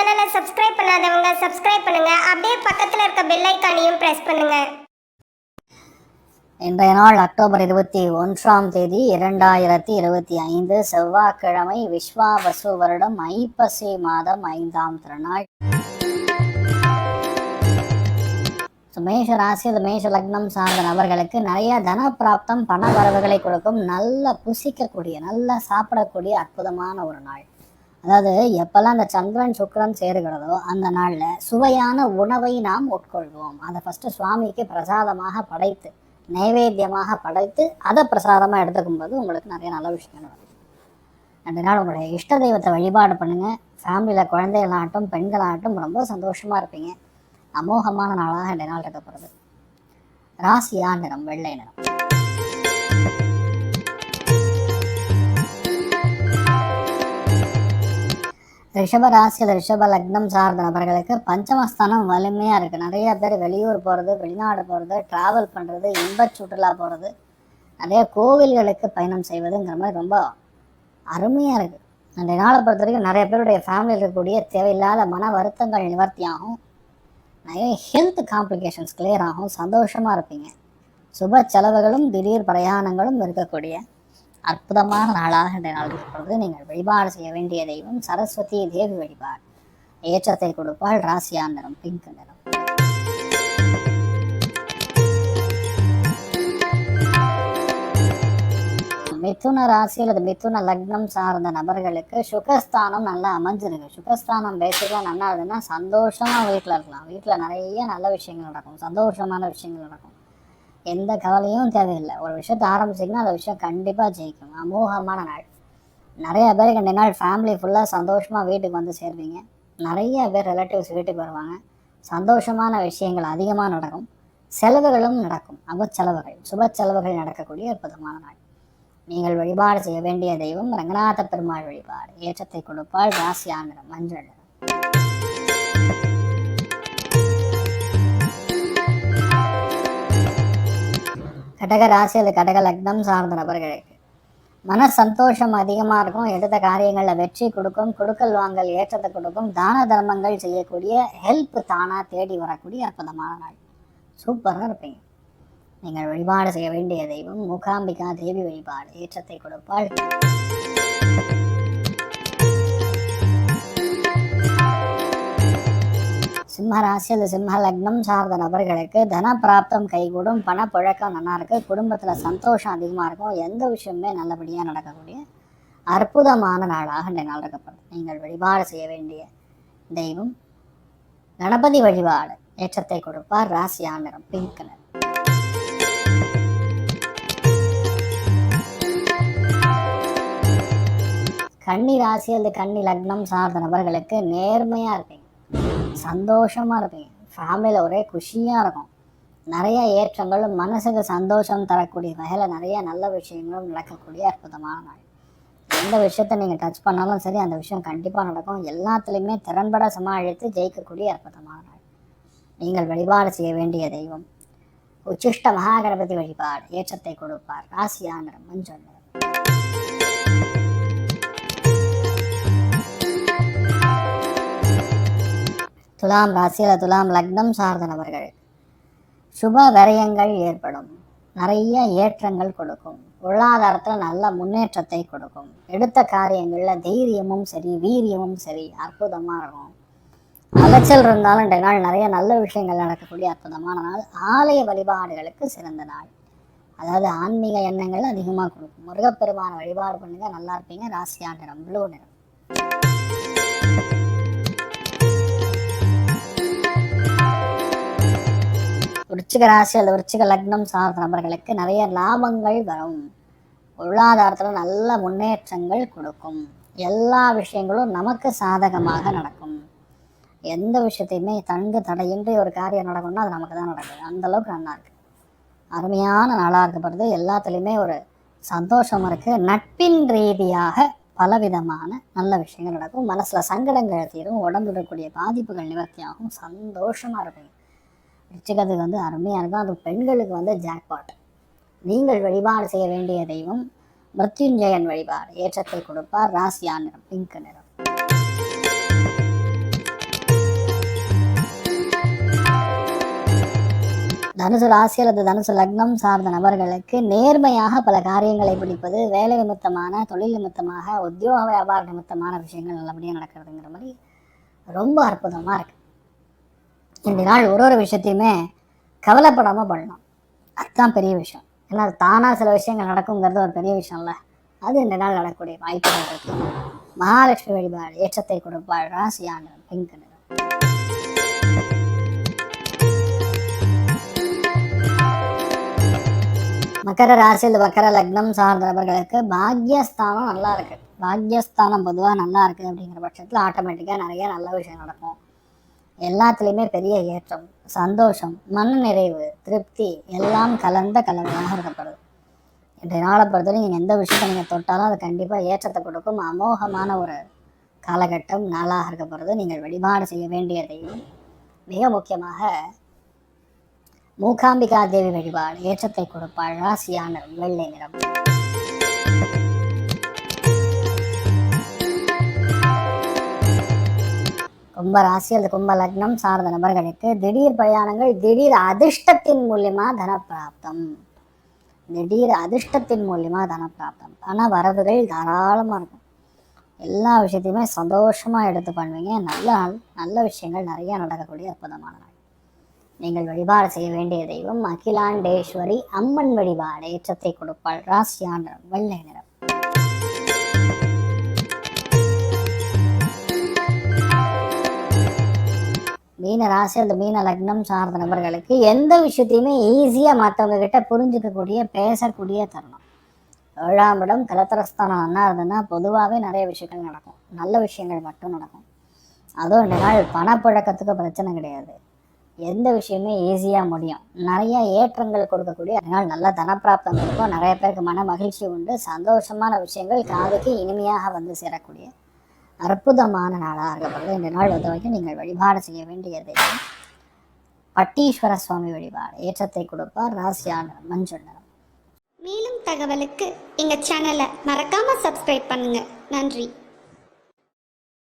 சேனலை சப்ஸ்கிரைப் பண்ணாதவங்க சப்ஸ்கிரைப் பண்ணுங்க. அப்படியே பக்கத்தில் இருக்க பெல் ஐக்கானையும் பிரஸ் பண்ணுங்க. இன்றைய நாள் அக்டோபர் இருபத்தி ஒன்றாம் தேதி இரண்டாயிரத்தி இருபத்தி ஐந்து. செவ்வாய்க்கிழமை விஸ்வாவசு வருடம் ஐப்பசி மாதம் ஐந்தாம் திருநாள். மேஷ ராசி அது மேஷ லக்னம் சார்ந்த நபர்களுக்கு நிறைய தன பிராப்தம் பண வரவுகளை கொடுக்கும் நல்ல புசிக்கக்கூடிய நல்லா சாப்பிடக்கூடிய அற்புதமான ஒரு நாள். அதாவது எப்பெல்லாம் அந்த சந்திரன் சுக்கிரன் சேருகிறதோ அந்த நாளில் சுவையான உணவை நாம் உட்கொள்வோம். அதை ஃபஸ்ட்டு சுவாமிக்கு பிரசாதமாக படைத்து நைவேத்தியமாக படைத்து அதை பிரசாதமாக எடுத்துக்கும் போது உங்களுக்கு நிறைய நல்ல விஷயங்கள் வரும். ரெண்டு நாள் உங்களுடைய இஷ்ட தெய்வத்தை வழிபாடு பண்ணுங்கள் ஃபேமிலியில் குழந்தைகளாகட்டும் பெண்களாகட்டும் ரொம்ப சந்தோஷமாக இருப்பீங்க. அமோகமான நாளாக ரெண்டு நாள் இருக்கப்படுது ராசியா நிறம் வெள்ளை நிறம். ரிஷப ராசி ரிஷப லக்னம் சார்ந்த நபர்களுக்கு பஞ்சமஸ்தானம் வலிமையாக இருக்குது நிறைய பேர் வெளியூர் போகிறது வெளிநாடு போகிறது ட்ராவல் பண்ணுறது இன்பச் சுற்றுலா போகிறது நிறைய கோவில்களுக்கு பயணம் செய்வதுங்கிற மாதிரி ரொம்ப அருமையாக இருக்குது அந்த நாளை பொறுத்த வரைக்கும் நிறைய பேருடைய ஃபேமிலியில் இருக்கக்கூடிய தேவையில்லாத மன வருத்தங்கள் நிவர்த்தியாகும் நிறைய ஹெல்த் காம்ப்ளிகேஷன்ஸ் கிளியர் ஆகும். சந்தோஷமாக இருப்பீங்க. சுப செலவுகளும் திடீர் பிரயாணங்களும் இருக்கக்கூடிய அற்புதமான நாளாக இந்த நாள் இருக்கிறது. நீங்கள் வழிபாடு செய்ய வேண்டிய தெய்வம் சரஸ்வதி தேவி வழிபாடு. ஏற்றத்தை கொடுப்பால் ராசியா நிறம் பிங்க் நிறம் மிதுன ராசி அல்லது மிதுன லக்னம் சார்ந்த நபர்களுக்கு சுகஸ்தானம் நல்லா அமைஞ்சிருக்கு. சுகஸ்தானம் பேசிக்கலாம் நல்லா இருந்ததுன்னா சந்தோஷமாக வீட்டில் இருக்கலாம். வீட்டில் நிறைய நல்ல விஷயங்கள் நடக்கும். சந்தோஷமான விஷயங்கள் நடக்கும். எந்த கவலையும் தேவையில்லை. ஒரு விஷயத்தை ஆரம்பிச்சிங்கன்னா அந்த விஷயம் கண்டிப்பாக ஜெயிக்கும். அமோகமான நாள். நிறைய பேருக்கு ரெண்டு நாள் ஃபேமிலி ஃபுல்லாக சந்தோஷமாக வீட்டுக்கு வந்து சேருவீங்க. நிறைய பேர் ரிலேட்டிவ்ஸ் வீட்டுக்கு வருவாங்க. சந்தோஷமான விஷயங்கள் அதிகமாக நடக்கும். செலவுகளும் நடக்கும். அப செலவுகள் சுப செலவுகள் நடக்கக்கூடிய அற்புதமான நாள். நீங்கள் வழிபாடு செய்ய வேண்டிய தெய்வம் ரங்கநாத பெருமாள் வழிபாடு. ஏற்றத்தை கொடுப்பால் ராசியானிடம் மஞ்சள் கடக ராசி அல்லது கடக லக்னம் சார்ந்த நபர்களுக்கு. மன சந்தோஷம் அதிகமாக இருக்கும். எடுத்த காரியங்களில் வெற்றி கொடுக்கும். கொடுக்கல் வாங்கல் ஏற்றத்தை கொடுக்கும். தான தர்மங்கள் செய்யக்கூடிய ஹெல்ப் தானாக தேடி வரக்கூடிய அற்புதமான நாள். சூப்பராக இருப்பீங்க. நீங்கள் வழிபாடு செய்ய வேண்டிய தெய்வம். மூகாம்பிகா தேவி வழிபாடு ஏற்றத்தை கொடுப்பாள். சிம்ம ராசி அல்லது சிம்ம லக்னம் சார்ந்த நபர்களுக்கு தன பிராப்தம் கைகூடும் பணப்புழக்கம் நல்லா இருக்கு குடும்பத்தில் சந்தோஷம் அதிகமாக இருக்கும் எந்த விஷயமே நல்லபடியாக நடக்கக்கூடிய அற்புதமான நாளாக இந்த நாள் இருக்கப்படும் நீங்கள் வழிபாடு செய்ய வேண்டிய தெய்வம் கணபதி வழிபாடு ஏற்றத்தை கொடுப்பார் ராசி நிறம் பிங்க் கலர் கன்னி ராசி அல்லது கன்னி லக்னம் சார்ந்த நபர்களுக்கு நேர்மையாக இருப்பீங்க. சந்தோஷமாக இருப்பீங்க. ஃபேமிலியில் ஒரே குஷியாக இருக்கும். நிறைய ஏற்றங்களும் மனசுக்கு சந்தோஷம் தரக்கூடிய வகையில் நிறைய நல்ல விஷயங்களும் நடக்கக்கூடிய அற்புதமான நாள். எந்த விஷயத்தை நீங்கள் டச் பண்ணாலும் சரி அந்த விஷயம் கண்டிப்பாக நடக்கும். எல்லாத்துலேயுமே திறன்பட சமாளித்து ஜெயிக்கக்கூடிய அற்புதமான நாள். நீங்கள் வழிபாடு செய்ய வேண்டிய தெய்வம். உச்சிஷ்ட மகாகணபதி வழிபாடு ஏற்றத்தை கொடுப்பார். ராசியா நிறம் மஞ்சள் நிறம். துலாம் ராசியில் துலாம் லக்னம் சார்ந்த நபர்கள். சுப விரயங்கள் ஏற்படும். நிறைய ஏற்றங்கள் கொடுக்கும். பொருளாதாரத்தில் நல்ல முன்னேற்றத்தை கொடுக்கும். எடுத்த காரியங்களில் தைரியமும் சரி வீரியமும் சரி அற்புதமாக இருக்கும். அலைச்சல் இருந்தாலும் இந்த நாள் நிறைய நல்ல விஷயங்கள் நடக்கக்கூடிய அற்புதமான நாள். ஆலய வழிபாடுகளுக்கு சிறந்த நாள். அதாவது ஆன்மீக எண்ணங்கள் அதிகமாக கொடுக்கும். முருகப்பெருமான வழிபாடு பண்ணுங்கள் நல்லா இருப்பீங்க. ராசியா நிறம் ப்ளூ நிறம். விருச்சிக ராசி அல்லது விருச்சிக லக்னம் சார்ந்த நபர்களுக்கு நிறைய லாபங்கள் வரும். பொருளாதாரத்தில் நல்ல முன்னேற்றங்கள் கொடுக்கும். எல்லா விஷயங்களும் நமக்கு சாதகமாக நடக்கும். எந்த விஷயத்தையுமே தங்கு தடையின்றி ஒரு காரியம் நடக்கும்னா அது நமக்கு தான் நடக்குது. அந்த அளவுக்கு நல்லா இருக்குது அருமையான நாளாக இருக்கப்படுது. எல்லாத்துலேயுமே ஒரு சந்தோஷம் இருக்கு. நட்பின் ரீதியாக பலவிதமான நல்ல விஷயங்கள் நடக்கும். மனசில் சங்கடங்கள் தீரும். உடம்பு இருக்கக்கூடிய பாதிப்புகள் நிவர்த்தியாகும். சந்தோஷமாக இருக்கும். ரிச்சகத்துக்கு வந்து அருமையாக இருக்கும். அது பெண்களுக்கு வந்து ஜாக்பாட் நீங்கள் வழிபாடு செய்ய வேண்டிய தெய்வம் மிருத்யுஞ்சயன் வழிபாடு. ஏற்றத்தை கொடுப்பார். ராசியா நிறம் பிங்க் நிறம். தனுசு ராசி அல்லது தனுசு லக்னம் சார்ந்த நபர்களுக்கு நேர்மையாக பல காரியங்களை பிடிப்பது வேலை நிமித்தமான தொழில் நிமித்தமாக உத்தியோக வியாபார நிமித்தமான விஷயங்கள் நல்லபடியாக நடக்கிறதுங்கிற மாதிரி ரொம்ப அற்புதமாக இருக்குது இந்த நாள் ஒரு ஒரு விஷயத்தையுமே கவலைப்படாமல் பண்ணலாம் அதுதான் பெரிய விஷயம். ஏன்னா அது தானாக சில விஷயங்கள் நடக்குங்கிறது ஒரு பெரிய விஷயம்ல. அது இந்த நாள் நடக்கக்கூடிய வாய்ப்புகள் இருக்கு. மகாலட்சுமி வழிபாடு ஏற்றத்தை கொடுப்பாள் ராசியான பிங்க் மக்கர ராசியில் மக்கர லக்னம் சார்ந்த நபர்களுக்கு பாக்யஸ்தானம் நல்லா இருக்கு. பாக்யஸ்தானம் பொதுவாக நல்லா இருக்கு அப்படிங்கிற பட்சத்தில் ஆட்டோமேட்டிக்காக நிறைய நல்ல விஷயம் நடக்கும். எல்லாத்துலேயுமே பெரிய ஏற்றம் சந்தோஷம் மன நிறைவு திருப்தி எல்லாம் கலந்த கலவையாக இருக்கப்படுது. இன்றைய நாளை பொறுத்தவரை நீங்கள் எந்த விஷயத்தை நீங்கள் தொட்டாலும் அது கண்டிப்பாக ஏற்றத்தை கொடுக்கும். அமோகமான ஒரு காலகட்டம் நாளாக இருக்கப்படுது நீங்கள் வழிபாடு செய்ய வேண்டியதையும் மிக முக்கியமாக மூகாம்பிகா தேவி வழிபாடு ஏற்றத்தை கொடுப்பாள் ராசியான வெள்ளை நிறம். கும்ப ராசி அல்லது கும்ப லக்னம் சார்ந்த நபர்களுக்கு திடீர் பிரயாணங்கள் திடீர் அதிர்ஷ்டத்தின் மூலியமா தனப்பிராப்தம். திடீர் அதிர்ஷ்டத்தின் மூலியமா தனப்பிராப்தம். பண வரவுகள் தாராளமாக இருக்கும். எல்லா விஷயத்தையுமே சந்தோஷமாக எடுத்து பண்ணுவீங்க நல்ல நாள் நல்ல விஷயங்கள் நிறைய நடக்கக்கூடிய அற்புதமான நாள். நீங்கள் வழிபாடு செய்ய வேண்டிய தெய்வம் அகிலாண்டேஸ்வரி அம்மன் வழிபாடு ஏற்றத்தை கொடுப்பாள். ராசியான வெள்ளை நிறம். மீன ராசி அந்த மீன லக்னம் சார்ந்த நபர்களுக்கு எந்த விஷயத்தையுமே ஈஸியாக மற்றவங்க கிட்ட புரிஞ்சுக்கக்கூடிய பேசக்கூடிய தருணம். ஏழாம் இடம் கலத்திரஸ்தானம். என்ன இருந்ததுன்னா பொதுவாகவே நிறைய விஷயங்கள் நடக்கும். நல்ல விஷயங்கள் மட்டும் நடக்கும். அதுவும் இந்த நாள் பணப்பழக்கத்துக்கு பிரச்சனை கிடையாது. எந்த விஷயமே ஈஸியாக முடியும். நிறைய ஏற்றங்கள் கொடுக்கக்கூடிய அதனால் நல்ல தனப்பிராப்தம் இருக்கும். நிறைய பேருக்கு மன மகிழ்ச்சி உண்டு. சந்தோஷமான விஷயங்கள் காதுக்கு இனிமையாக வந்து சேரக்கூடிய அற்புதமான நாளாக இருக்கப்படுது இந்த நாள் பொறுத்த வரைக்கும் நீங்கள் வழிபாடு செய்ய வேண்டியது பட்டீஸ்வர சுவாமி வழிபாடு. ஏற்றத்தை கொடுப்பார் ராசியான மஞ்சள் நிறம் மேலும் தகவலுக்கு எங்கள் சேனலை மறக்காம சப்ஸ்கிரைப் பண்ணுங்க. நன்றி.